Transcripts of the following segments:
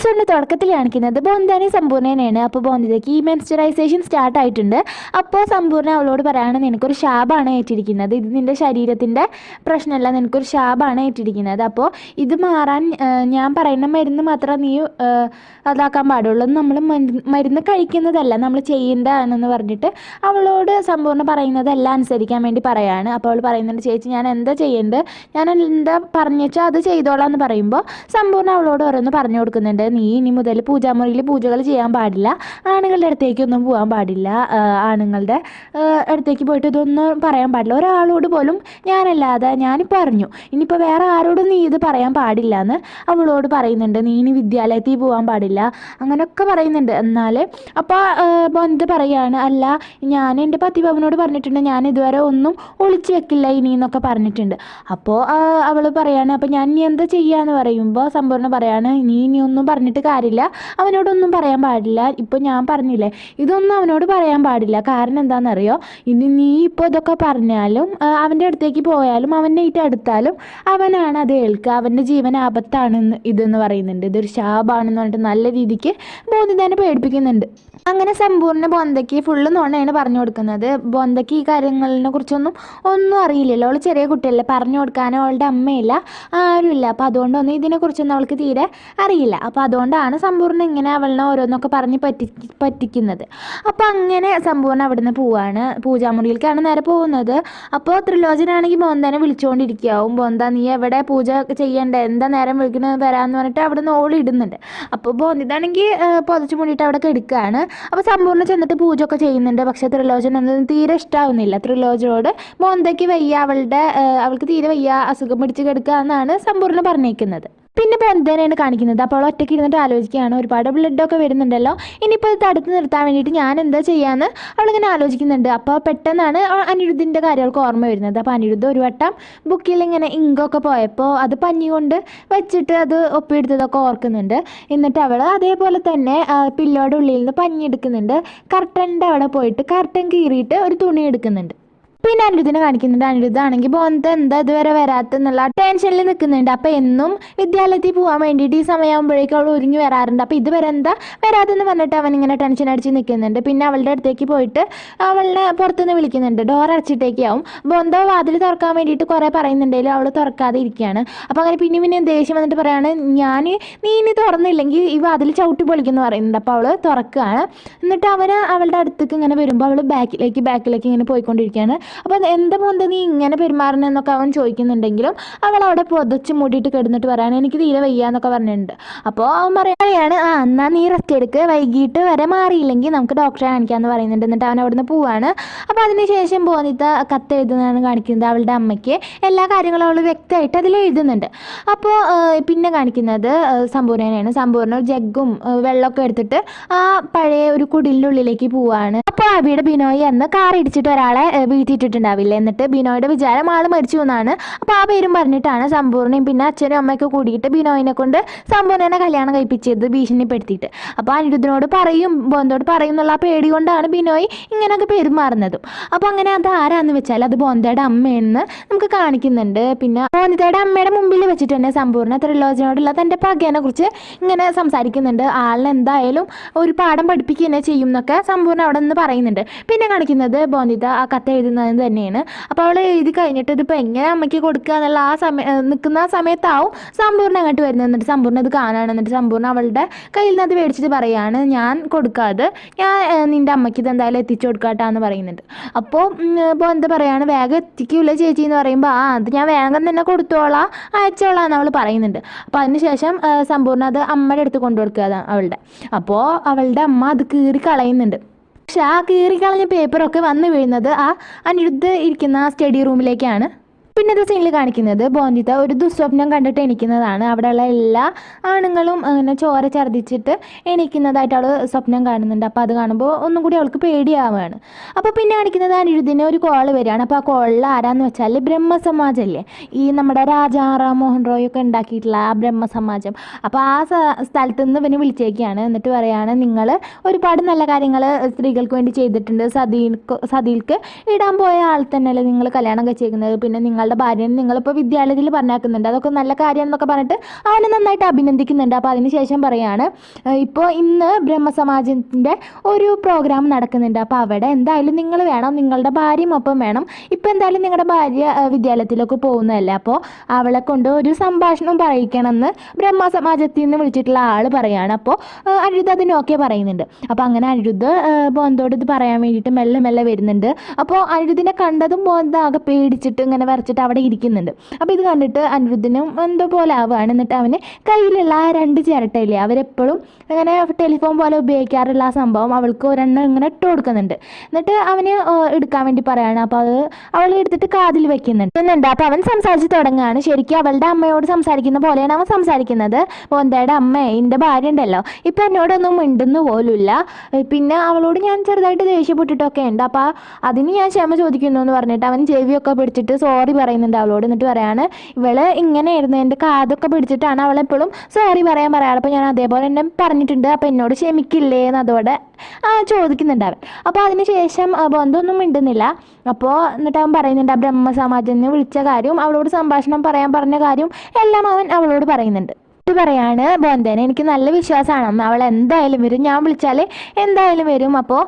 എപ്പിസോഡിന്റെ തുടക്കത്തിൽ കാണിക്കുന്നത് ബോന്ദാനി സമ്പൂർണനെയാണ് അപ്പോൾ ബോന്ദിതയ്ക്ക് ഈ മെൻസ്ചറൈസേഷൻ സ്റ്റാർട്ട് ആയിട്ടുണ്ട്. അപ്പോൾ സമ്പൂർണ അവളോട് പറയാണ് നിനക്കൊരു ശാപാണ് ഏറ്റിരിക്കുന്നത്. ഇത് നിന്റെ ശരീരത്തിന്റെ പ്രശ്നമല്ല. നിനക്കൊരു ശാപാണ് ഏറ്റിരിക്കുന്നത്. അപ്പോൾ ഇത് മാറാൻ ഞാൻ പറയുന്ന മരുന്ന് മാത്രം നീ അതാക്കാൻ പാടുള്ളൂ. നമ്മൾ മരുന്ന് കഴിക്കുന്നതല്ല. നമ്മൾ ചെയ്യേണ്ടതാണെന്ന് പറഞ്ഞിട്ട് അവളോട് സമ്പൂർണ പറയുന്നതെല്ലാം അനുസരിക്കാൻ വേണ്ടി പറയാണ്. അപ്പോൾ അവൾ പറയുന്നുണ്ട് ചേച്ചി ഞാൻ എന്താ ചെയ്യേണ്ടത്? ഞാൻ എന്താ പറഞ്ഞാൽ അത് ചെയ്തോളാം എന്ന് പറയുമ്പോൾ സമ്പൂർണ അവളോട് ഓരോന്ന് പറഞ്ഞു കൊടുക്കുന്നുണ്ട്. നീ ഇനി മുതൽ പൂജാമുറിയിൽ പൂജകൾ ചെയ്യാൻ പാടില്ല. ആണുങ്ങളുടെ അടുത്തേക്കൊന്നും പോകാൻ പാടില്ല. ആണുങ്ങളുടെ അടുത്തേക്ക് പോയിട്ട് ഇതൊന്നും പറയാൻ പാടില്ല. ഒരാളോട് പോലും ഞാനല്ലാതെ ഞാനിപ്പോൾ അറിഞ്ഞു ഇനിയിപ്പോൾ വേറെ ആരോടും നീ ഇത് പറയാൻ പാടില്ല എന്ന് അവളോട് പറയുന്നുണ്ട്. നീ ഇനി വിദ്യാലയത്തിൽ പോകാൻ പാടില്ല. അങ്ങനെയൊക്കെ പറയുന്നുണ്ട്. എന്നാൽ അപ്പോൾ ബന്ധു പറയുകയാണ് അല്ല ഞാൻ എന്റെ പതിഭവനോട് പറഞ്ഞിട്ടുണ്ട്. ഞാൻ ഇതുവരെ ഒന്നും ഒളിച്ചു വെക്കില്ല ഇനി എന്നൊക്കെ പറഞ്ഞിട്ടുണ്ട്. അപ്പോൾ അവൾ പറയാണ് അപ്പോൾ ഞാൻ ഇനി എന്താ ചെയ്യുക എന്ന് പറയുമ്പോൾ സമ്പൂർണ പറയാണ് നീ ഇനി ഒന്നും പറഞ്ഞിട്ട് കാര്യമില്ല. അവനോടൊന്നും പറയാൻ പാടില്ല. ഇപ്പോൾ ഞാൻ പറഞ്ഞില്ലേ ഇതൊന്നും അവനോട് പറയാൻ പാടില്ല. കാരണം എന്താണെന്നറിയോ? ഇനി നീ ഇപ്പോൾ ഇതൊക്കെ പറഞ്ഞാലും അവന്റെ അടുത്തേക്ക് പോയാലും അവനെ ഇട്ട് അടുത്താലും അവനാണ് അത് ഏൽക്കുക. അവന്റെ ജീവൻ ആപത്താണെന്ന് ഇതെന്ന് പറയുന്നുണ്ട്. ഇതൊരു ശാപാണെന്ന് പറഞ്ഞിട്ട് നല്ല രീതിക്ക് ബോധി തന്നെ പേടിപ്പിക്കുന്നുണ്ട്. അങ്ങനെ സമ്പൂർണ ബോന്തയ്ക്ക് ഫുള്ള് നോണയാണ് പറഞ്ഞു കൊടുക്കുന്നത്. ബോന്തയ്ക്ക് ഈ കാര്യങ്ങളിനെ കുറിച്ചൊന്നും ഒന്നും അറിയില്ലല്ലോ. അവൾ ചെറിയ കുട്ടിയല്ലേ. പറഞ്ഞു കൊടുക്കാനോ അവളുടെ അമ്മയില്ല. ആരുമില്ല. അപ്പോൾ അതുകൊണ്ടൊന്നും ഇതിനെക്കുറിച്ചൊന്നും അവൾക്ക് തീരെ അറിയില്ല. അപ്പോൾ അതുകൊണ്ടാണ് സമ്പൂർണ ഇങ്ങനെ അവളിനെ ഓരോന്നൊക്കെ പറഞ്ഞ് പറ്റി പറ്റിക്കുന്നത്. അപ്പോൾ അങ്ങനെ സമ്പൂർണ അവിടുന്ന് പോവാണ്. പൂജാമുറിയിലേക്കാണ് നേരെ പോകുന്നത്. അപ്പോൾ ത്രിലോചനാണെങ്കിൽ ബോന്തനെ വിളിച്ചുകൊണ്ടിരിക്കുകയാവും ബോന്ത നീ എവിടെ പൂജ ചെയ്യണ്ടേ? എന്താ നേരം വിളിക്കണത് വരാമെന്ന് പറഞ്ഞിട്ട് അവിടുന്ന് നിന്ന് ഇടുന്നുണ്ട്. അപ്പോൾ ബോന്തിതാണെങ്കിൽ പൊതച്ചു മൂടിയിട്ട് അവിടെ കിടക്കുകയാണ് അപ്പോൾ സമ്പൂർണ ചെന്നിട്ട് പൂജ ഒക്കെ ചെയ്യുന്നുണ്ട്. പക്ഷേ ത്രിലോചന ഒന്നും തീരെ ഇഷ്ടാവുന്നില്ല. ത്രിലോചനോട് ബോന്തയ്ക്ക് വയ്യ അവളുടെ അവൾക്ക് തീരെ വയ്യ അസുഖം പിടിച്ച് കിടക്കുക എന്നാണ് സമ്പൂർണ പറഞ്ഞേക്കുന്നത്. പിന്നെ ബന്ധനെയാണ് കാണിക്കുന്നത്? അപ്പോൾ ഒറ്റയ്ക്ക് ഇരുന്നിട്ട് ആലോചിക്കുകയാണ്. ഒരുപാട് ബ്ലഡൊക്കെ വരുന്നുണ്ടല്ലോ. ഇനിയിപ്പോൾ ഇത് തടുത്ത് നിർത്താൻ വേണ്ടിയിട്ട് ഞാൻ എന്താ ചെയ്യാന്ന് അവളിങ്ങനെ ആലോചിക്കുന്നുണ്ട്. അപ്പോൾ പെട്ടെന്നാണ് അനിരുദ്ധിന്റെ കാര്യങ്ങൾക്ക് ഓർമ്മ വരുന്നത്. അപ്പോൾ അനിരുദ്ധ ഒരു വട്ടം ബുക്കിൽ ഇങ്ങനെ ഇങ്കൊക്കെ പോയപ്പോൾ അത് പഞ്ഞി കൊണ്ട് വെച്ചിട്ട് അത് ഒപ്പിയെടുത്തതൊക്കെ ഓർക്കുന്നുണ്ട്. എന്നിട്ട് അവൾ അതേപോലെ തന്നെ പില്ലോയുടെ ഉള്ളിൽ നിന്ന് പഞ്ഞി എടുക്കുന്നുണ്ട്. കർട്ടന്റെ അവിടെ പോയിട്ട് കർട്ടൻ കീറിയിട്ട് ഒരു തുണി എടുക്കുന്നുണ്ട്. പിന്നെ അനിരുദ്ധിനെ കാണിക്കുന്നുണ്ട് അനിരുദ്ധ ആണെങ്കിൽ ബോന്ത എന്താ ഇതുവരെ വരാത്തെന്നുള്ള ടെൻഷനിൽ നിൽക്കുന്നുണ്ട്. അപ്പൊ എന്നും വിദ്യാലയത്തിൽ പോകാൻ വേണ്ടിയിട്ട് ഈ സമയമാകുമ്പോഴേക്കും അവൾ ഒരുങ്ങി വരാറുണ്ട്. അപ്പൊ ഇതുവരെ എന്താ വരാതെന്ന് പറഞ്ഞിട്ട് അവൻ ഇങ്ങനെ ടെൻഷൻ അടിച്ച് നിൽക്കുന്നുണ്ട്. പിന്നെ അവളുടെ അടുത്തേക്ക് പോയിട്ട് അവളെ പുറത്തുനിന്ന് വിളിക്കുന്നുണ്ട്. ഡോർ അടച്ചിട്ടേക്കാവും. ബോന്ത വാതിൽ തുറക്കാൻ വേണ്ടിയിട്ട് കുറേ പറയുന്നുണ്ടെങ്കിലും അവൾ തുറക്കാതെ ഇരിക്കുകയാണ്. അപ്പോൾ അങ്ങനെ പിന്നെ പിന്നെ ദേഷ്യം വന്നിട്ട് പറയാണ് ഞാൻ നീ ഇനി തുറന്നില്ലെങ്കിൽ ഈ വാതിൽ ചവിട്ടി പൊളിക്കുന്നു പറയുന്നുണ്ട്. അപ്പോൾ അവൾ തുറക്കുകയാണ്. എന്നിട്ട് അവന് അവളുടെ അടുത്തേക്ക് ഇങ്ങനെ വരുമ്പോൾ അവൾ ബാക്കിലേക്ക് ബാക്കിലേക്ക് ഇങ്ങനെ പോയിക്കൊണ്ടിരിക്കുകയാണ്. അപ്പോൾ എന്താ മോന്ത നീ ഇങ്ങനെ പെരുമാറണമെന്നൊക്കെ അവൻ ചോദിക്കുന്നുണ്ടെങ്കിലും അവൾ അവിടെ പുതച്ച് മൂടിയിട്ട് കിടന്നിട്ട് പറയാൻ എനിക്ക് തീരെ വയ്യ എന്നൊക്കെ പറഞ്ഞിട്ടുണ്ട്. അപ്പോൾ അവൻ പറയുകയാണ് ആ എന്നാൽ നീ റെസ്റ്റ് എടുക്ക്. വൈകിട്ട് വരെ മാറിയില്ലെങ്കിൽ നമുക്ക് ഡോക്ടറെ കാണിക്കാമെന്ന് പറയുന്നുണ്ട്. എന്നിട്ട് അവൻ അവിടുന്ന് പോവാണ്. അപ്പോൾ അതിനുശേഷം പോന്നിട്ട് കത്ത് എഴുതുന്നതാണ് കാണിക്കുന്നത് അവളുടെ അമ്മയ്ക്ക്. എല്ലാ കാര്യങ്ങളും അവൾ വ്യക്തമായിട്ട് അതിൽ എഴുതുന്നുണ്ട്. അപ്പോൾ പിന്നെ കാണിക്കുന്നത് സമ്പൂർണയാണ് സമ്പൂർണ ജഗ്ഗും വെള്ളമൊക്കെ എടുത്തിട്ട് ആ പഴയ ഒരു കുടിലിനുള്ളിലേക്ക് പോവാണ്. അപ്പോൾ അബിയുടെ ബിനോയ് അന്ന് കാർ ഇടിച്ചിട്ട് ഒരാളെ ഏ, വീഴ്ത്തിയിട്ടിട്ടുണ്ടാവില്ല എന്നിട്ട് ബിനോയുടെ വിചാരം ആൾ മരിച്ചു എന്നാണ് അപ്പോൾ ആ പേരും പറഞ്ഞിട്ടാണ് സമ്പൂർണയും പിന്നെ അച്ഛനും അമ്മയൊക്കെ കൂടിയിട്ട് ബിനോയിനെ കൊണ്ട് സമ്പൂർണനെ കല്യാണം കഴിപ്പിച്ചത് ഭീഷണിപ്പെടുത്തിയിട്ട്. അപ്പോൾ അനിരുദ്ധനോട് പറയും ബോന്തോട് പറയും എന്നുള്ള ആ പേടി കൊണ്ടാണ് ബിനോയ് ഇങ്ങനെയൊക്കെ പെരുമാറുന്നതും. അപ്പോൾ അങ്ങനെ അത് ആരാന്ന് വെച്ചാൽ അത് ബോന്തയുടെ അമ്മയെന്ന് നമുക്ക് കാണിക്കുന്നുണ്ട്. പിന്നെ ബോന്തയുടെ അമ്മയുടെ മുമ്പിൽ വെച്ചിട്ട് തന്നെ സമ്പൂർണ ത്രിലോചനോടുള്ള തന്റെ പകേനെ കുറിച്ച് ഇങ്ങനെ സംസാരിക്കുന്നുണ്ട്. ആളിനെ എന്തായാലും ഒരു പാഠം പഠിപ്പിക്കുക തന്നെ ചെയ്യും എന്നൊക്കെ സമ്പൂർണ അവിടെ നിന്ന് പറയുന്നുണ്ട്. പിന്നെ കാണിക്കുന്നത് ബോന്തിത ആ കത്ത് എഴുതുന്നത് തന്നെയാണ്. അപ്പോൾ അവൾ എഴുതി കഴിഞ്ഞിട്ട് ഇതിപ്പോൾ എങ്ങനെ അമ്മയ്ക്ക് കൊടുക്കുക എന്നുള്ള ആ സമയം നിൽക്കുന്ന ആ സമയത്താവും സമ്പൂർണ അങ്ങോട്ട് വരുന്നത്. എന്നിട്ട് സമ്പൂർണ ഇത് കാണാണ്. എന്നിട്ട് സമ്പൂർണ അവളുടെ കയ്യിൽ നിന്ന് അത് മേടിച്ചിട്ട് പറയാണ് ഞാൻ കൊടുക്കാതെ ഞാൻ നിന്റെ അമ്മയ്ക്ക് ഇത് എന്തായാലും എത്തിച്ചു കൊടുക്കാട്ടാന്ന് പറയുന്നുണ്ട്. അപ്പോൾ ഇപ്പോൾ എന്താ പറയുകയാണ് വേഗം എത്തിക്കൂല ചേച്ചി എന്ന് പറയുമ്പോൾ ആ അത് ഞാൻ വേഗം തന്നെ കൊടുത്തോളാം അയച്ചോളാം എന്ന് അവൾ പറയുന്നുണ്ട്. അപ്പോൾ അതിനുശേഷം സമ്പൂർണ അത് അമ്മയുടെ അടുത്ത് കൊണ്ടു കൊടുക്കുക അവളുടെ. അപ്പോൾ അവളുടെ അമ്മ അത് കീറി കളയുന്നുണ്ട്. പക്ഷെ ആ കീറി കളഞ്ഞ പേപ്പറൊക്കെ വന്നു വീഴുന്നത് ആ അനിരുദ്ധ ഇരിക്കുന്ന സ്റ്റഡി റൂമിലേക്കാണ് പിന്നത്തെ സീനിൽ കാണിക്കുന്നത് ബോന്തിത ഒരു ദുസ്വപ്നം കണ്ടിട്ട് എണീക്കുന്നതാണ്. അവിടെയുള്ള എല്ലാ ആണുങ്ങളും അങ്ങനെ ചോര ഛർദ്ദിച്ചിട്ട് എണീക്കുന്നതായിട്ട് അവൾ സ്വപ്നം കാണുന്നുണ്ട്. അപ്പോൾ അത് കാണുമ്പോൾ ഒന്നും കൂടി അവൾക്ക് പേടിയാവുകയാണ് അപ്പോൾ പിന്നെ കാണിക്കുന്നത് അനിരുദ്ധിന് ഒരു കോൾ വരികയാണ്. അപ്പോൾ ആ കോളിൽ ആരാന്ന് വെച്ചാൽ ബ്രഹ്മസമാജല്ലേ? ഈ നമ്മുടെ രാജാ റാം മോഹൻ റോയ് ഒക്കെ ഉണ്ടാക്കിയിട്ടുള്ള ആ ബ്രഹ്മസമാജം. അപ്പോൾ ആ സ്ഥലത്ത് നിന്ന് ഇവന് വിളിച്ചേക്കാണ്. എന്നിട്ട് പറയാണ് നിങ്ങൾ ഒരുപാട് നല്ല കാര്യങ്ങൾ സ്ത്രീകൾക്ക് വേണ്ടി ചെയ്തിട്ടുണ്ട്. സതി സതീൽക്ക് ഇടാൻ പോയ ആൾ തന്നെയല്ലേ നിങ്ങൾ കല്യാണം കഴിച്ചേക്കുന്നത്. പിന്നെ നിങ്ങൾ ഞങ്ങളുടെ ഭാര്യനെ നിങ്ങളിപ്പോൾ വിദ്യാലയത്തിൽ പറഞ്ഞാക്കുന്നുണ്ട്. അതൊക്കെ നല്ല കാര്യമെന്നൊക്കെ പറഞ്ഞിട്ട് അവനെ നന്നായിട്ട് അഭിനന്ദിക്കുന്നുണ്ട്. അപ്പോൾ അതിനുശേഷം പറയാണ് ഇപ്പോൾ ഇന്ന് ബ്രഹ്മസമാജത്തിന്റെ ഒരു പ്രോഗ്രാം നടക്കുന്നുണ്ട്. അപ്പോൾ അവിടെ എന്തായാലും നിങ്ങൾ വേണം നിങ്ങളുടെ ഭാര്യയും ഒപ്പം വേണം. ഇപ്പോൾ എന്തായാലും നിങ്ങളുടെ ഭാര്യ വിദ്യാലയത്തിലൊക്കെ പോകുന്നതല്ലേ? അപ്പോൾ അവളെ കൊണ്ട് ഒരു സംഭാഷണം പറയിക്കണമെന്ന് ബ്രഹ്മസമാജത്തിൽ നിന്ന് വിളിച്ചിട്ടുള്ള ആൾ പറയാണ്. അപ്പോൾ അനിരുദ്ധ അതിന് ഓക്കെ പറയുന്നുണ്ട്. അപ്പോൾ അങ്ങനെ അനിരുദ്ധ ബോന്തോട് ഇത് പറയാൻ വേണ്ടിയിട്ട് മെല്ലെ മെല്ലെ വരുന്നുണ്ട്. അപ്പോൾ അനിരുദ്ധിനെ കണ്ടതും ബോന്ത ആകെ പേടിച്ചിട്ട് ഇങ്ങനെ വരച്ചിട്ട് അവിടെ ഇരിക്കുന്നുണ്ട്. അപ്പോൾ ഇത് കണ്ടിട്ട് അനിരുദ്ധനും എന്തോ പോലെ ആവുകയാണ്. എന്നിട്ട് അവന് കയ്യിലുള്ള ആ രണ്ട് ചിരട്ടയില്ലേ അവരെപ്പോഴും അങ്ങനെ ടെലിഫോൺ പോലെ ഉപയോഗിക്കാറുള്ള ആ സംഭവം അവൾക്ക് ഒരെണ്ണം ഇങ്ങനെ ഇട്ട് കൊടുക്കുന്നുണ്ട്. എന്നിട്ട് അവന് എടുക്കാൻ വേണ്ടി പറയാണ്. അപ്പോൾ അത് അവൾ എടുത്തിട്ട് കാതിൽ വെക്കുന്നുണ്ട്. എന്നുണ്ട് അപ്പോൾ അവൻ സംസാരിച്ച് തുടങ്ങുകയാണ്. ശരിക്കും അവളുടെ അമ്മയോട് സംസാരിക്കുന്ന പോലെയാണ് അവൻ സംസാരിക്കുന്നത്. ബോന്തയുടെ അമ്മ എന്റെ ഭാര്യ ഉണ്ടല്ലോ. ഇപ്പം എന്നോടൊന്നും മിണ്ടുന്ന പോലുമില്ല. പിന്നെ അവളോട് ഞാൻ ചെറുതായിട്ട് ദേഷ്യപ്പെട്ടിട്ടൊക്കെ ഉണ്ട്. അപ്പോൾ അതിന് ഞാൻ ക്ഷമ ചോദിക്കുന്നു എന്ന് പറഞ്ഞിട്ട് അവൻ ചെവിയൊക്കെ പിടിച്ചിട്ട് സോറി പറയുന്നുണ്ട് അവളോട് എന്നിട്ട് പറയാണ് ഇവൾ ഇങ്ങനെയായിരുന്നു എന്റെ കാതൊക്കെ പിടിച്ചിട്ടാണ് അവളെപ്പോഴും സോറി പറയാൻ പറയാറ്. അപ്പോൾ ഞാൻ അതേപോലെ തന്നെ പറഞ്ഞിട്ടുണ്ട് അപ്പോൾ എന്നോട് ക്ഷമിക്കില്ലേ എന്ന് അതോടെ ചോദിക്കുന്നുണ്ട് അവൻ. അപ്പോൾ അതിനുശേഷം ബന്ധമൊന്നും മിണ്ടുന്നില്ല. അപ്പോൾ എന്നിട്ട് അവൻ പറയുന്നുണ്ട് ആ ബ്രഹ്മസമാജനെ വിളിച്ച കാര്യവും അവളോട് സംഭാഷണം പറയാൻ പറഞ്ഞ കാര്യവും എല്ലാം അവൻ അവളോട് പറയുന്നുണ്ട്. ഇത് പറയാണ് ബോന്തേനെ എനിക്ക് നല്ല വിശ്വാസമാണ്. അവൾ എന്തായാലും വരും. ഞാൻ വിളിച്ചാൽ എന്തായാലും വരും. അപ്പോൾ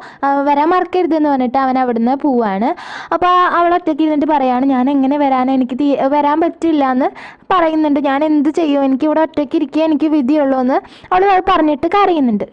വരാൻ മറക്കരുത് എന്ന് പറഞ്ഞിട്ട് അവൻ അവിടുന്ന് പോവാണ്. അപ്പോൾ അവൾ ഒറ്റയ്ക്ക് ഇരുന്നിട്ട് പറയാണ് ഞാൻ എങ്ങനെ വരാൻ എനിക്ക് വരാൻ പറ്റില്ല എന്ന് പറയുന്നുണ്ട്. ഞാൻ എന്ത് ചെയ്യും? എനിക്ക് ഇവിടെ ഒറ്റയ്ക്ക് ഇരിക്കുക എനിക്ക് വിധിയുള്ളൂ എന്ന് അവൾ പറഞ്ഞിട്ട് കരയുന്നുണ്ട്.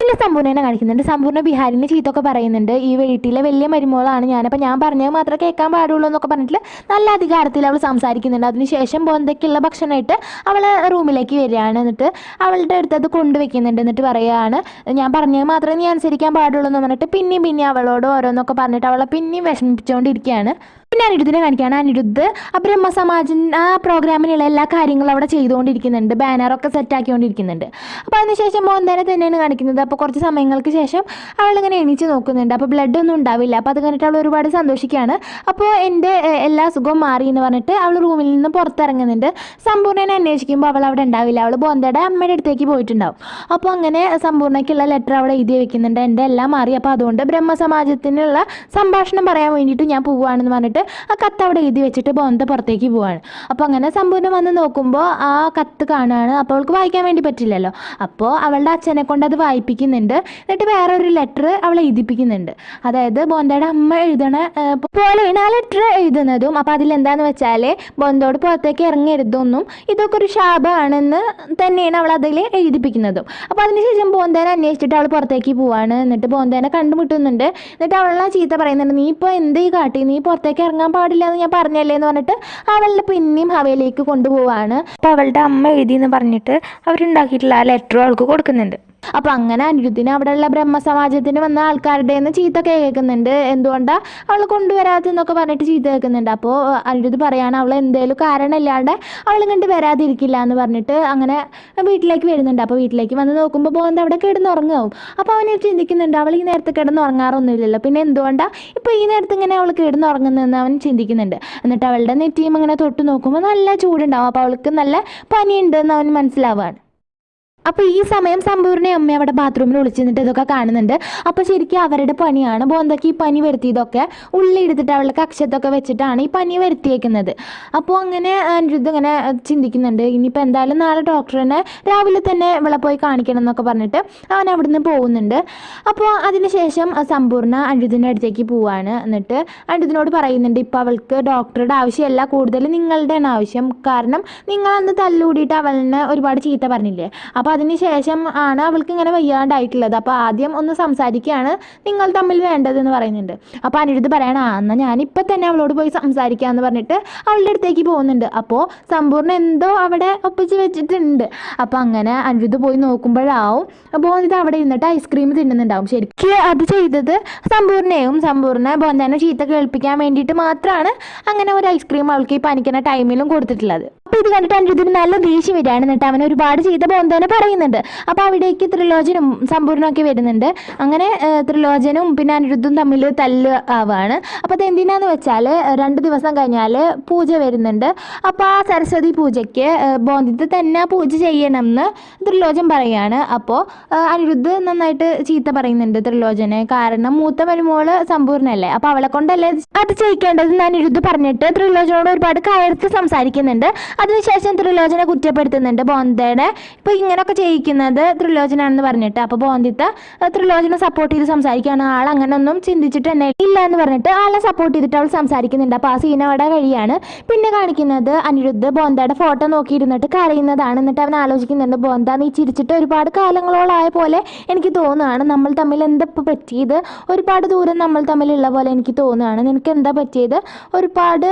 പിന്നെ സമ്പൂർണനെ കാണിക്കുന്നുണ്ട്. സമ്പൂർണ ബിഹാരിനെ ചീത്തൊക്കെ പറയുന്നുണ്ട്. ഈ വീട്ടിലെ വലിയ മരുമോളാണ് ഞാൻ അപ്പോൾ ഞാൻ പറഞ്ഞത് മാത്രമേ കേൾക്കാൻ പാടുള്ളൂ എന്നൊക്കെ പറഞ്ഞിട്ട് നല്ല അധികാരത്തിൽ അവൾ സംസാരിക്കുന്നുണ്ട്. അതിനുശേഷം ബോന്തയ്ക്കുള്ള ഭക്ഷണമായിട്ട് അവൾ റൂമിലേക്ക് വരികയാണ്. എന്നിട്ട് അവളുടെ അടുത്ത് അത് കൊണ്ടുവയ്ക്കുന്നുണ്ട് എന്നിട്ട് പറയുകയാണ് ഞാൻ പറഞ്ഞത് മാത്രമേ നീ അനുസരിക്കാൻ പാടുള്ളൂ എന്ന് പറഞ്ഞിട്ട് പിന്നെയും പിന്നെ അവളോട് ഓരോന്നൊക്കെ പറഞ്ഞിട്ട് അവളെ പിന്നെയും വിഷമിപ്പിച്ചുകൊണ്ടിരിക്കുകയാണ് പിന്നെ അനിരുദ്ധിനെ കാണിക്കുകയാണ് അനിരുദ്ധ് ആ ബ്രഹ്മസമാജൻ ആ പ്രോഗ്രാമിനുള്ള എല്ലാ കാര്യങ്ങളും അവിടെ ചെയ്തുകൊണ്ടിരിക്കുന്നുണ്ട്. ബാനറൊക്കെ സെറ്റാക്കിക്കൊണ്ടിരിക്കുന്നുണ്ട് അപ്പോൾ അതിനുശേഷം മോന്തേനെ തന്നെയാണ് കാണിക്കുന്നത്. അപ്പോൾ കുറച്ച് സമയങ്ങൾക്ക് ശേഷം അവളിങ്ങനെ എണീച്ച് നോക്കുന്നുണ്ട്. അപ്പോൾ ബ്ലഡ് ഒന്നും ഉണ്ടാവില്ല. അപ്പോൾ അത് കണ്ടിട്ട് അവൾ ഒരുപാട് സന്തോഷിക്കുകയാണ്. അപ്പോൾ എന്റെ എല്ലാ സുഖവും മാറി എന്ന് പറഞ്ഞിട്ട് അവൾ റൂമിൽ നിന്ന് പുറത്തിറങ്ങുന്നുണ്ട്. സമ്പൂർണനെ അന്വേഷിക്കുമ്പോൾ അവൾ അവിടെ ഉണ്ടാവില്ല. അവൾ ബോന്തയുടെ അമ്മയുടെ അടുത്തേക്ക് പോയിട്ടുണ്ടാവും. അപ്പോൾ അങ്ങനെ സമ്പൂർണയ്ക്കുള്ള ലെറ്റർ അവിടെ എഴുതി വെക്കുന്നുണ്ട്. എന്റെ എല്ലാം മാറി. അപ്പോൾ അതുകൊണ്ട് ബ്രഹ്മസമാജത്തിനുള്ള സംഭാഷണം പറയാൻ വേണ്ടിയിട്ട് ഞാൻ പോവുകയാണെന്ന് പറഞ്ഞിട്ട് ആ കത്ത് അവിടെ എഴുതി വെച്ചിട്ട് ബോന്ത പുറത്തേക്ക് പോവാണ്. അപ്പോൾ അങ്ങനെ സമ്പൂർണം വന്ന് നോക്കുമ്പോൾ ആ കത്ത് കാണുകയാണ് അപ്പോൾ അവൾക്ക് വായിക്കാൻ വേണ്ടി പറ്റില്ലല്ലോ. അപ്പോൾ അവളുടെ അച്ഛനെ കൊണ്ട് അത് വായിപ്പിക്കുന്നുണ്ട്. എന്നിട്ട് വേറെ ഒരു ലെറ്റർ അവളെ എഴുതിപ്പിക്കുന്നുണ്ട്. അതായത് ബോന്തയുടെ അമ്മ എഴുതണ പോലെ പോലെയാണ് ആ ലെറ്റർ എഴുതുന്നതും. അപ്പോൾ അതിലെന്താന്ന് വെച്ചാൽ ബോന്തോട് പുറത്തേക്ക് ഇറങ്ങരുതൊന്നും ഇതൊക്കെ ഒരു ശാപമാണെന്ന് തന്നെയാണ് അവൾ അതിൽ എഴുതിപ്പിക്കുന്നതും. അപ്പോൾ അതിനുശേഷം ബോന്തേനെ അന്വേഷിച്ചിട്ട് അവൾ പുറത്തേക്ക് പോവാണ്. എന്നിട്ട് ബോന്തേനെ കണ്ടുമുട്ടുന്നുണ്ട്. എന്നിട്ട് അവളെ ചീത്ത പറയുന്നുണ്ട്. നീ ഇപ്പോൾ എന്ത് കാട്ടി? നീ പുറത്തേക്ക് ഇറങ്ങാൻ പാടില്ല എന്ന് ഞാൻ പറഞ്ഞല്ലേ എന്ന് പറഞ്ഞിട്ട് അവളുടെ പിന്നെയും ഹവയിലേക്ക് കൊണ്ടുപോവാണ്. അപ്പോൾ അവളുടെ അമ്മ എഴുതി എന്ന് പറഞ്ഞിട്ട് അവരുണ്ടാക്കിയിട്ടുള്ള ആ ലെറ്ററും അവൾക്ക് കൊടുക്കുന്നുണ്ട്. അപ്പോൾ അങ്ങനെ അനിരുദ്ധിന് അവിടെയുള്ള ബ്രഹ്മസമാജത്തിന് വന്ന ആൾക്കാരുടെ നിന്ന് ചീത്ത കേൾക്കുന്നുണ്ട്. എന്തുകൊണ്ടാ അവൾ കൊണ്ടുവരാത്തെന്നൊക്കെ പറഞ്ഞിട്ട് ചീത്ത കേൾക്കുന്നുണ്ട്. അപ്പോൾ അനിരുദ്ധ് പറയാണ് അവൾ എന്തേലും കാരണമില്ലാണ്ട് അവൾ ഇങ്ങോട്ട് വരാതിരിക്കില്ല എന്ന് പറഞ്ഞിട്ട് അങ്ങനെ വീട്ടിലേക്ക് വരുന്നുണ്ട്. അപ്പോൾ വീട്ടിലേക്ക് വന്ന് നോക്കുമ്പോൾ പോകുന്നത് അവിടെ കിടന്നുറങ്ങാവും അപ്പോൾ അവന് ചിന്തിക്കുന്നുണ്ട് അവൾ ഈ നേരത്തെ കിടന്നുറങ്ങാറൊന്നുമില്ലല്ലോ. പിന്നെ എന്തുകൊണ്ടാണ് ഇപ്പോൾ ഈ നേരത്തെ ഇങ്ങനെ അവൾ കിടന്നുറങ്ങുന്നതെന്ന് അവൻ ചിന്തിക്കുന്നുണ്ട്. എന്നിട്ട് അവളുടെ നെറ്റിയും ഇങ്ങനെ തൊട്ട് നോക്കുമ്പോൾ നല്ല ചൂടുണ്ടാവും. അപ്പോൾ അവൾക്ക് നല്ല പനിയുണ്ടെന്ന് അവൻ മനസ്സിലാവുകയാണ് അപ്പോൾ ഈ സമയം സമ്പൂർണ അമ്മ അവിടെ ബാത്റൂമിൽ ഒളിച്ചു നിന്നിട്ട് ഇതൊക്കെ കാണുന്നുണ്ട്. അപ്പോൾ ശരിക്കും അവരുടെ പണിയാണ്. ബോന്തക്ക് ഈ പനി വരുത്തിയതൊക്കെ ഉള്ളി എടുത്തിട്ട് അവളുടെ കക്ഷത്തൊക്കെ വെച്ചിട്ടാണ് ഈ പനി വരുത്തിയേക്കുന്നത്. അപ്പോൾ അങ്ങനെ അനിരുദ്ധ ഇങ്ങനെ ചിന്തിക്കുന്നുണ്ട്. ഇനിയിപ്പോൾ എന്തായാലും നാളെ ഡോക്ടറിനെ രാവിലെ തന്നെ ഇവിടെ പോയി കാണിക്കണം എന്നൊക്കെ പറഞ്ഞിട്ട് അവൻ അവിടുന്ന് പോകുന്നുണ്ട്. അപ്പോൾ അതിനുശേഷം സമ്പൂർണ അനിരുദ്ധിന്റെ അടുത്തേക്ക് പോവാണ്. എന്നിട്ട് അനിരുദ്ധിനോട് പറയുന്നുണ്ട് ഇപ്പോൾ അവൾക്ക് ഡോക്ടറുടെ ആവശ്യമല്ല കൂടുതൽ നിങ്ങളുടെയാണ് ആവശ്യം. കാരണം നിങ്ങൾ അന്ന് തല്ലുകൂടിയിട്ട് അവളിനെ ഒരുപാട് ചീത്ത പറഞ്ഞില്ലേ? അപ്പോൾ അതിന് ശേഷം ആണ് അവൾക്ക് ഇങ്ങനെ വയ്യാണ്ടായിട്ടുള്ളത്. അപ്പോൾ ആദ്യം ഒന്ന് സംസാരിക്കുകയാണ് നിങ്ങൾ തമ്മിൽ വേണ്ടതെന്ന് പറയുന്നുണ്ട്. അപ്പോൾ അനിരുദ്ധ് പറയണം ആ എന്നാൽ ഞാനിപ്പോൾ തന്നെ അവളോട് പോയി സംസാരിക്കാമെന്ന് പറഞ്ഞിട്ട് അവളുടെ അടുത്തേക്ക് പോകുന്നുണ്ട്. അപ്പോൾ സമ്പൂർണ എന്തോ അവിടെ ഒപ്പിച്ച് വെച്ചിട്ടുണ്ട്. അപ്പോൾ അങ്ങനെ അനിരുദ്ധ് പോയി നോക്കുമ്പോഴാവും ബോന്തിത അവിടെ ഇരുന്നിട്ട് ഐസ്ക്രീം തിന്നുന്നുണ്ടാവും. ശരിക്കും അത് ചെയ്തത് സമ്പൂർണയും സമ്പൂർണ ബോന്തേനെ ചീത്ത കേൾപ്പിക്കാൻ വേണ്ടിയിട്ട് മാത്രമാണ് അങ്ങനെ ഒരു ഐസ്ക്രീം അവൾക്ക് ഈ പനിക്കുന്ന ടൈമിലും കൊടുത്തിട്ടുള്ളത്. അപ്പോൾ ഇത് കണ്ടിട്ട് അനിരുദ്ധിന് നല്ല ദേഷ്യം വരികയാണ് എന്നിട്ട് അവൻ ഒരുപാട് ചെയ്ത ബോന്തനെ പറയുന്നുണ്ട്. അപ്പോൾ അവിടേക്ക് ത്രിലോചനും സമ്പൂർണമൊക്കെ വരുന്നുണ്ട്. അങ്ങനെ ത്രിലോചനും പിന്നെ അനിരുദ്ധും തമ്മിൽ തല്ല് ആവാണ്. അപ്പോൾ അത് എന്തിനാന്ന് വെച്ചാൽ രണ്ട് ദിവസം കഴിഞ്ഞാൽ പൂജ വരുന്നുണ്ട്. അപ്പോൾ ആ സരസ്വതി പൂജയ്ക്ക് ബോന്തിത്ത് തന്നെ പൂജ ചെയ്യണം എന്ന് ത്രിലോചൻ പറയാണ്. അപ്പോൾ അനിരുദ്ധ് നന്നായിട്ട് ചീത്ത പറയുന്നുണ്ട് ത്രിലോചനെ. കാരണം മൂത്ത മരുമോൾ സമ്പൂർണല്ലേ. അപ്പോൾ അവളെ കൊണ്ടല്ലേ അത് ചെയ്യിക്കേണ്ടത് അനിരുദ്ധ് പറഞ്ഞിട്ട് ത്രിലോചനോട് ഒരുപാട് കയർത്ത് സംസാരിക്കുന്നുണ്ട്. അതിനുശേഷം ത്രിലോചനെ കുറ്റപ്പെടുത്തുന്നുണ്ട് ബോന്തയുടെ ഇപ്പോൾ ഇങ്ങനെയൊക്കെ ചെയ്യിക്കുന്നത് ത്രിലോചനാണെന്ന് പറഞ്ഞിട്ട്. അപ്പോൾ ബോന്തിത്ത ത്രിലോചന സപ്പോർട്ട് ചെയ്ത് സംസാരിക്കുകയാണ്. ആൾ അങ്ങനെ ഒന്നും ചിന്തിച്ചിട്ട് തന്നെ ഇല്ല എന്ന് പറഞ്ഞിട്ട് ആളെ സപ്പോർട്ട് ചെയ്തിട്ട് അവൾ സംസാരിക്കുന്നുണ്ട്. അപ്പോൾ ആ സീൻ അവിടെ കഴിയാണ് പിന്നെ കാണിക്കുന്നത് അനിരുദ്ധ. ബോന്തയുടെ ഫോട്ടോ നോക്കിയിരുന്നിട്ട് കരയുന്നതാണ്. എന്നിട്ട് അവൻ ആലോചിക്കുന്നുണ്ട് ബോന്ത നീ ചിരിച്ചിട്ട് ഒരുപാട് കാലങ്ങളോളായ പോലെ എനിക്ക് തോന്നുകയാണ്. നമ്മൾ തമ്മിൽ എന്താ പറ്റിയത്? ഒരുപാട് ദൂരം നമ്മൾ തമ്മിലുള്ള പോലെ എനിക്ക് തോന്നുകയാണ്. നിനക്ക് എന്താ പറ്റിയത്? ഒരുപാട്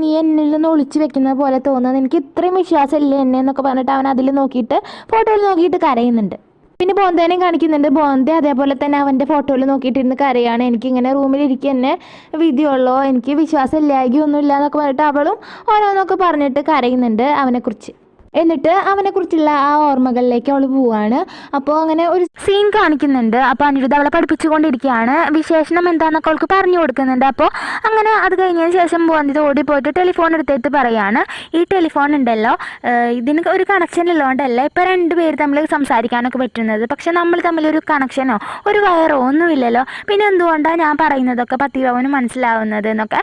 നീ എന്നിൽ നിന്ന് ഒളിച്ചു വെക്കുന്ന പോലെ തോന്നുന്നത് എനിക്ക് ഇത്രയും വിശ്വാസമില്ല എന്നെ എന്നൊക്കെ പറഞ്ഞിട്ട് അവൻ അതിൽ നോക്കിയിട്ട് ഫോട്ടോയിൽ നോക്കിയിട്ട് കരയുന്നുണ്ട്. പിന്നെ ബോന്തേനെയും കാണിക്കുന്നുണ്ട്. ബോന്തെ അതേപോലെ തന്നെ അവന്റെ ഫോട്ടോയിൽ നോക്കിയിട്ടിരുന്ന് കരയാണ്. എനിക്കിങ്ങനെ റൂമിലിരിക്കുക തന്നെ വിധിയുള്ളോ എനിക്ക് വിശ്വാസം ഇല്ലായ്കയൊന്നും ഇല്ല എന്നൊക്കെ പറഞ്ഞിട്ട് അവളും ഓരോന്നൊക്കെ പറഞ്ഞിട്ട് കരയുന്നുണ്ട് അവനെക്കുറിച്ച്. എന്നിട്ട് അവനെക്കുറിച്ചുള്ള ആ ഓർമ്മകളിലേക്ക് അവൾ പോവാണ്. അപ്പോൾ അങ്ങനെ ഒരു സീൻ കാണിക്കുന്നുണ്ട്. അപ്പോൾ അനിരുദ്ധ അവളെ പഠിപ്പിച്ചുകൊണ്ടിരിക്കുകയാണ്. വിശേഷണം എന്താണെന്നൊക്കെ അവൾക്ക് പറഞ്ഞു കൊടുക്കുന്നുണ്ട്. അപ്പോൾ അങ്ങനെ അത് കഴിഞ്ഞതിന് ശേഷം പോകുന്നത് ഓടി പോയിട്ട് ടെലിഫോൺ എടുത്തിട്ട് പറയാണ്. ഈ ടെലിഫോൺ ഉണ്ടല്ലോ ഇതിന് ഒരു കണക്ഷൻ ഉള്ളതുകൊണ്ടല്ല ഇപ്പോൾ രണ്ടുപേര് തമ്മിൽ സംസാരിക്കാനൊക്കെ പറ്റുന്നത്. പക്ഷെ നമ്മൾ തമ്മിൽ ഒരു കണക്ഷനോ ഒരു വയറോ ഒന്നുമില്ലല്ലോ പിന്നെ എന്തുകൊണ്ടാണ് ഞാൻ പറയുന്നതൊക്കെ പത്തിഭവന് മനസ്സിലാവുന്നത് എന്നൊക്കെ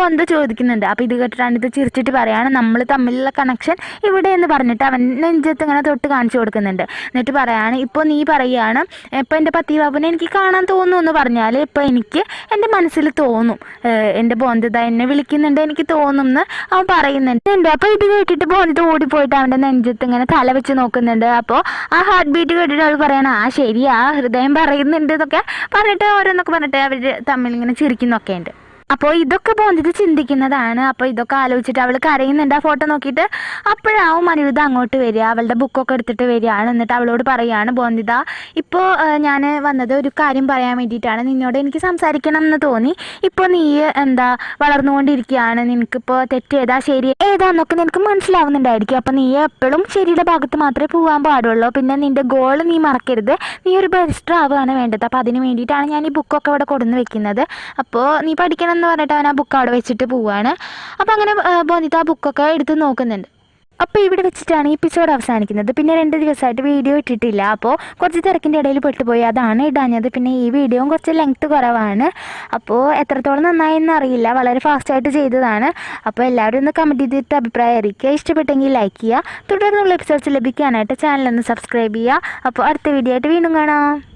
ബന്ധു ചോദിക്കുന്നുണ്ട്. അപ്പോൾ ഇത് കേട്ടിട്ടാണ് ഇത് ചിരിച്ചിട്ട് പറയാണ്. നമ്മൾ തമ്മിലുള്ള കണക്ഷൻ ഇവിടെ എന്ന് പറഞ്ഞിട്ട് അവൻ നെഞ്ചത്ത് ഇങ്ങനെ തൊട്ട് കാണിച്ചു കൊടുക്കുന്നുണ്ട്. എന്നിട്ട് പറയാണ് ഇപ്പോൾ നീ പറയുകയാണ് ഇപ്പോൾ എന്റെ പത്തി ബാബുനെ എനിക്ക് കാണാൻ തോന്നുന്നു എന്ന് പറഞ്ഞാൽ ഇപ്പോൾ എനിക്ക് എന്റെ മനസ്സിൽ തോന്നും. എന്റെ ബോന്ധിത എന്നെ വിളിക്കുന്നുണ്ട് എനിക്ക് തോന്നും എന്ന് അവൻ പറയുന്നുണ്ട്. അപ്പോൾ ഇത് കേട്ടിട്ട് ബോന്ധിത ഓടിപ്പോയിട്ട് അവന്റെ നെഞ്ചത്ത് ഇങ്ങനെ തല വെച്ച് നോക്കുന്നുണ്ട്. അപ്പോൾ ആ ഹാർട്ട് ബീറ്റ് കേട്ടിട്ട് അവൾ പറയണം ആ ശരി ആ ഹൃദയം പറയുന്നുണ്ട് എന്നൊക്കെ പറഞ്ഞിട്ട് ഓരോന്നൊക്കെ പറഞ്ഞിട്ട് അവർ തമ്മിൽ ഇങ്ങനെ ചിരിക്കുന്നൊക്കെ ഉണ്ട് അപ്പോൾ ഇതൊക്കെ ബോന്തിത് ചിന്തിക്കുന്നതാണ്. അപ്പോൾ ഇതൊക്കെ ആലോചിച്ചിട്ട് അവൾ കരയുന്നുണ്ട്. ആ ഫോട്ടോ നോക്കിയിട്ട് അപ്പോഴാവും അനിരുദ്ധ അങ്ങോട്ട് വരിക. അവളുടെ ബുക്കൊക്കെ എടുത്തിട്ട് വരികയാണ്. എന്നിട്ട് അവളോട് പറയുകയാണ് ബോന്തിത ഇപ്പോൾ ഞാൻ വന്നത് ഒരു കാര്യം പറയാൻ വേണ്ടിയിട്ടാണ്. നിന്നോട് എനിക്ക് സംസാരിക്കണം എന്ന് തോന്നി. ഇപ്പോൾ നീ എന്താ വളർന്നുകൊണ്ടിരിക്കുകയാണ്. നിനക്കിപ്പോൾ തെറ്റ് ഏതാ ശരി? ഏതാന്നൊക്കെ നിനക്ക് മനസ്സിലാവുന്നുണ്ടായിരിക്കും. അപ്പോൾ നീ എപ്പോഴും ശരിയുടെ ഭാഗത്ത് മാത്രമേ പോകാൻ പാടുള്ളൂ. പിന്നെ നിന്റെ ഗോൾ നീ മറക്കരുത്. നീ ഒരു ബെസ്റ്റർ ആവുകയാണ് വേണ്ടത്. അപ്പോൾ അതിന് വേണ്ടിയിട്ടാണ് ഞാൻ ഈ ബുക്കൊക്കെ ഇവിടെ കൊടുന്ന് വെക്കുന്നത്. അപ്പോൾ നീ പഠിക്കണം എന്ന് പറഞ്ഞിട്ട് അവൻ ആ ബുക്ക് അവിടെ വെച്ചിട്ട് പോവുകയാണ് അപ്പോൾ അങ്ങനെ ബോന്നിത്ത് ആ ബുക്കൊക്കെ എടുത്ത് നോക്കുന്നുണ്ട്. അപ്പോൾ ഇവിടെ വെച്ചിട്ടാണ് ഈ എപ്പിസോഡ് അവസാനിക്കുന്നത്. പിന്നെ രണ്ട് ദിവസമായിട്ട് വീഡിയോ ഇട്ടിട്ടില്ല. അപ്പോൾ കുറച്ച് തിരക്കിന്റെ ഇടയിൽ പെട്ടുപോയി. അതാണ് ഇടാഞ്ഞത്. പിന്നെ ഈ വീഡിയോയും കുറച്ച് ലെങ്ത്ത് കുറവാണ്. അപ്പോൾ എത്രത്തോളം നന്നായെന്ന് അറിയില്ല വളരെ ഫാസ്റ്റായിട്ട് ചെയ്തതാണ്. അപ്പോൾ എല്ലാവരും ഒന്ന് കമന്റ് ചെയ്തിട്ട് അഭിപ്രായം അറിയിക്കുക ഇഷ്ടപ്പെട്ടെങ്കിൽ ലൈക്ക് ചെയ്യുക. തുടർന്നുള്ള എപ്പിസോഡ്സ് ലഭിക്കാനായിട്ട് ചാനലൊന്ന് സബ്സ്ക്രൈബ് ചെയ്യുക. അപ്പോൾ അടുത്ത വീഡിയോ ആയിട്ട് വീണ്ടും കാണാം.